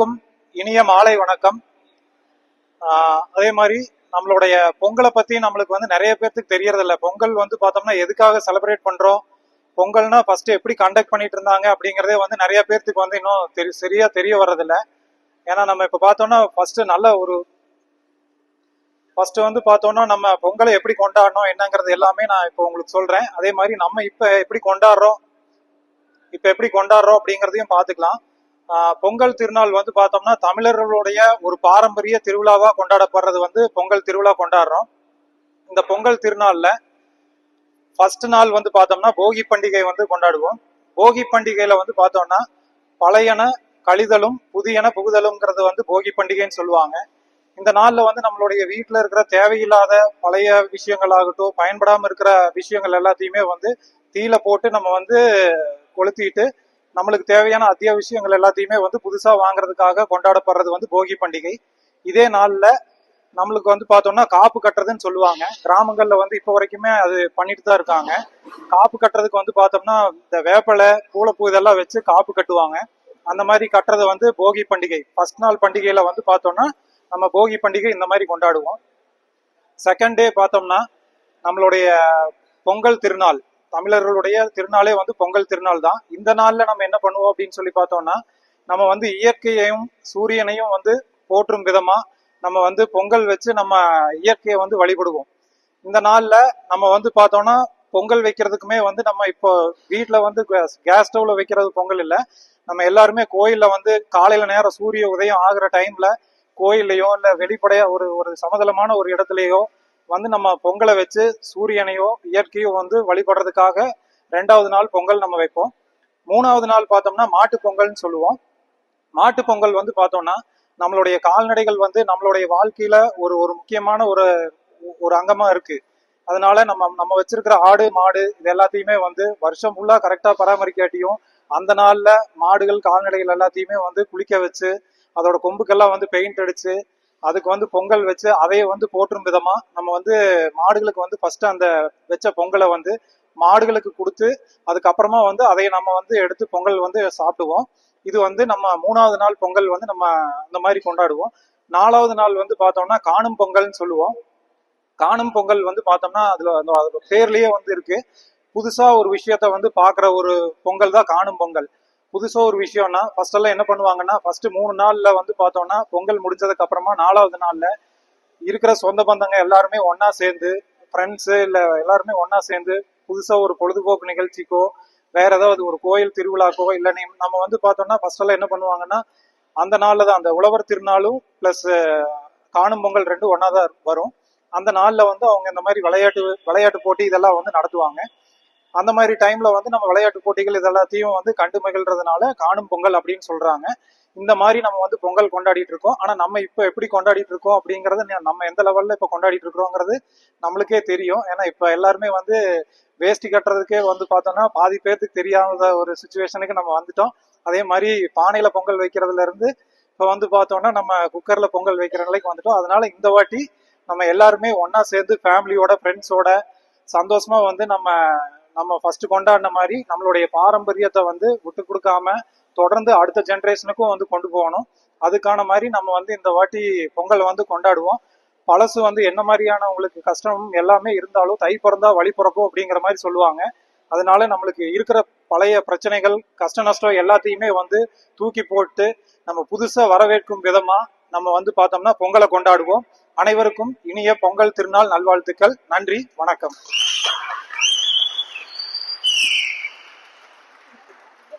அனைவருக்கும் இனிய மாலை வணக்கம். அதே மாதிரி நம்மளுடைய பொங்கலை பத்தி நம்மளுக்கு வந்து நிறைய பேர்த்துக்கு தெரியறதில்ல. பொங்கல் வந்து பார்த்தோம்னா எதுக்காக செலிப்ரேட் பண்றோம்? பொங்கல்னா ஃபர்ஸ்ட் எப்படி கண்டக்ட் பண்ணிட்டு இருந்தாங்க அப்படிங்கறதே வந்து நிறைய பேர்த்துக்கு வந்து இன்னும் தெரி சரியா தெரிய வர்றதில்ல. ஏன்னா நம்ம இப்ப பார்த்தோம்னா ஃபர்ஸ்ட் நல்ல ஒரு ஃபர்ஸ்ட் வந்து பார்த்தோம்னா நம்ம பொங்கலை எப்படி கொண்டாடணும் என்னங்கிறது எல்லாமே நான் இப்போ உங்களுக்கு சொல்றேன். அதே மாதிரி நம்ம இப்ப எப்படி கொண்டாடுறோம் இப்ப எப்படி கொண்டாடுறோம் அப்படிங்கறதையும் பார்த்துக்கலாம். பொங்கல் திருநாள் வந்து பார்த்தோம்னா தமிழர்களுடைய ஒரு பாரம்பரிய திருவிழாவாக கொண்டாடப்படுறது வந்து பொங்கல் திருவிழா கொண்டாடுறோம். இந்த பொங்கல் திருநாளில் ஃபர்ஸ்ட் நாள் வந்து பார்த்தோம்னா போகி பண்டிகை வந்து கொண்டாடுவோம். போகி பண்டிகையில் வந்து பார்த்தோம்னா பழையன கழிதலும் புதியன புகுதலும்ங்கிறது வந்து போகி பண்டிகைன்னு சொல்லுவாங்க. இந்த நாளில் வந்து நம்மளுடைய வீட்டில் இருக்கிற தேவையில்லாத பழைய விஷயங்கள் ஆகட்டும் பயன்படாமல் இருக்கிற விஷயங்கள் எல்லாத்தையுமே வந்து தீல போட்டு நம்ம வந்து கொளுத்திட்டு நம்மளுக்கு தேவையான அத்தியாவசியங்கள் எல்லாத்தையுமே வந்து புதுசாக வாங்குறதுக்காக கொண்டாடப்படுறது வந்து போகி பண்டிகை. இதே நாளில் நம்மளுக்கு வந்து பார்த்தோம்னா காப்பு கட்டுறதுன்னு சொல்லுவாங்க. கிராமங்களில் வந்து இப்போ வரைக்குமே அது பண்ணிட்டு தான் இருக்காங்க. காப்பு கட்டுறதுக்கு வந்து பார்த்தோம்னா இந்த வேப்பலை பூளைப்பூ இதெல்லாம் வச்சு காப்பு கட்டுவாங்க. அந்த மாதிரி கட்டுறது வந்து போகி பண்டிகை. ஃபர்ஸ்ட் நாள் பண்டிகையில் வந்து பார்த்தோம்னா நம்ம போகி பண்டிகை இந்த மாதிரி கொண்டாடுவோம். செகண்ட் டே பார்த்தோம்னா நம்மளுடைய பொங்கல் திருநாள். தமிழர்களுடைய திருநாளே வந்து பொங்கல் திருநாள் தான் இந்த நாள்ல நம்ம என்ன பண்ணுவோம் அப்படின்னு சொல்லி பார்த்தோம்னா நம்ம வந்து இயற்கையையும் சூரியனையும் வந்து போற்றும் விதமா நம்ம வந்து பொங்கல் வச்சு நம்ம இயற்கையை வந்து வழிபடுவோம். இந்த நாள்ல நம்ம வந்து பார்த்தோம்னா பொங்கல் வைக்கிறதுக்குமே வந்து நம்ம இப்போ வீட்டில் வந்து கேஸ் ஸ்டவ்ல வைக்கிறது பொங்கல் இல்லை. நம்ம எல்லாருமே கோயிலில் வந்து காலையில நேரம் சூரிய உதயம் ஆகிற டைம்ல கோயில்லையோ இல்லை வெளிப்படையா ஒரு ஒரு சமதளமான ஒரு இடத்துலையோ வந்து நம்ம பொங்கலை வச்சு சூரியனையோ இயற்கையோ வந்து வழிபடுறதுக்காக ரெண்டாவது நாள் பொங்கல் நம்ம வைப்போம். மூணாவது நாள் பார்த்தோம்னா மாட்டு பொங்கல்னு சொல்லுவோம். மாட்டு பொங்கல் வந்து பார்த்தோம்னா நம்மளுடைய கால்நடைகள் வந்து நம்மளுடைய வாழ்க்கையில ஒரு ஒரு முக்கியமான ஒரு ஒரு அங்கமா இருக்கு. அதனால நம்ம நம்ம வச்சிருக்கிற ஆடு மாடு இது எல்லாத்தையுமே வந்து வருஷம் ஃபுல்லா கரெக்டா பராமரிக்காட்டியும் அந்த நாள்ல மாடுகள் கால்நடைகள் எல்லாத்தையுமே வந்து குளிக்க வச்சு அதோட கொம்புக்கெல்லாம் வந்து பெயிண்ட் அடிச்சு அதுக்கு வந்து பொங்கல் வச்சு அதையே வந்து போற்றும் விதமா நம்ம வந்து மாடுகளுக்கு வந்து ஃபர்ஸ்ட் அந்த வச்ச பொங்கலை வந்து மாடுகளுக்கு கொடுத்து அதுக்கப்புறமா வந்து அதை நம்ம வந்து எடுத்து பொங்கல் வந்து சாப்பிடுவோம். இது வந்து நம்ம மூணாவது நாள் பொங்கல் வந்து நம்ம இந்த மாதிரி கொண்டாடுவோம். நாலாவது நாள் வந்து பார்த்தோம்னா காணும் பொங்கல்னு சொல்லுவோம். காணும் பொங்கல் வந்து பார்த்தோம்னா அதுல அந்த அதோட பேர்லயே வந்து இருக்கு. புதுசா ஒரு விஷயத்த வந்து பாக்குற ஒரு பொங்கல் தான் காணும் பொங்கல். புதுசா ஒரு விஷயம்னா ஃபர்ஸ்ட் எல்லாம் என்ன பண்ணுவாங்கன்னா ஃபர்ஸ்ட் மூணு நாள்ல வந்து பார்த்தோம்னா பொங்கல் முடிஞ்சதுக்கு அப்புறமா நாலாவது நாள்ல இருக்கிற சொந்த பந்தங்க எல்லாருமே ஒன்றா சேர்ந்து ஃப்ரெண்ட்ஸு இல்ல எல்லாருமே ஒன்றா சேர்ந்து புதுசா ஒரு பொழுதுபோக்கு நிகழ்ச்சிக்கோ வேற ஏதாவது ஒரு கோயில் திருவிழாக்கோ இல்ல நம்ம வந்து பார்த்தோம்னா ஃபர்ஸ்ட் எல்லாம் என்ன பண்ணுவாங்கன்னா அந்த நாள்ல தான் அந்த உழவர் திருநாளும் பிளஸ் காணும் பொங்கல் ரெண்டும் ஒன்றா தான் வரும். அந்த நாள்ல வந்து அவங்க இந்த மாதிரி விளையாட்டு விளையாட்டு போட்டி இதெல்லாம் வந்து நடத்துவாங்க. அந்த மாதிரி டைம்ல வந்து நம்ம விளையாட்டு போட்டிகள் இதெல்லாத்தையும் வந்து கண்டு மகிழ்றதுனால காணும் பொங்கல் அப்படின்னு சொல்றாங்க. இந்த மாதிரி நம்ம வந்து பொங்கல் கொண்டாடிட்டு இருக்கோம். ஆனா நம்ம இப்ப எப்படி கொண்டாடிட்டு இருக்கோம் அப்படிங்கறது நம்ம எந்த லெவல்ல இப்ப கொண்டாடிட்டு இருக்கிறோங்கிறது நம்மளுக்கே தெரியும். ஏன்னா இப்ப எல்லாருமே வந்து வேஷ்டி கட்டுறதுக்கே வந்து பார்த்தோம்னா பாதி பேர்த்துக்கு தெரியாத ஒரு சுச்சுவேஷனுக்கு நம்ம வந்துட்டோம். அதே மாதிரி பானையில பொங்கல் வைக்கிறதுல இருந்து இப்ப வந்து பார்த்தோம்னா நம்ம குக்கர்ல பொங்கல் வைக்கிற நிலைக்கு வந்துட்டோம். அதனால இந்த வாட்டி நம்ம எல்லாருமே ஒன்னா சேர்ந்து ஃபேமிலியோட ஃப்ரெண்ட்ஸோட சந்தோஷமா வந்து நம்ம நம்ம ஃபர்ஸ்ட் கொண்டாடின மாதிரி நம்மளுடைய பாரம்பரியத்தை வந்து விட்டு கொடுக்காம தொடர்ந்து அடுத்த ஜென்ரேஷனுக்கும் வந்து கொண்டு போகணும். அதுக்கான மாதிரி நம்ம வந்து இந்த வாட்டி பொங்கல் வந்து கொண்டாடுவோம். பழசு வந்து என்ன மாதிரியான உங்களுக்கு கஷ்டம் எல்லாமே இருந்தாலும் தை பிறந்தா வழி பிறக்கும் அப்படிங்கிற மாதிரி சொல்லுவாங்க. அதனால நம்மளுக்கு இருக்கிற பழைய பிரச்சனைகள் கஷ்ட நஷ்டம் எல்லாத்தையுமே வந்து தூக்கி போட்டு நம்ம புதுசா வரவேற்கும் விதமா நம்ம வந்து பார்த்தோம்னா பொங்கலை கொண்டாடுவோம். அனைவருக்கும் இனிய பொங்கல் திருநாள் நல்வாழ்த்துக்கள். நன்றி வணக்கம்.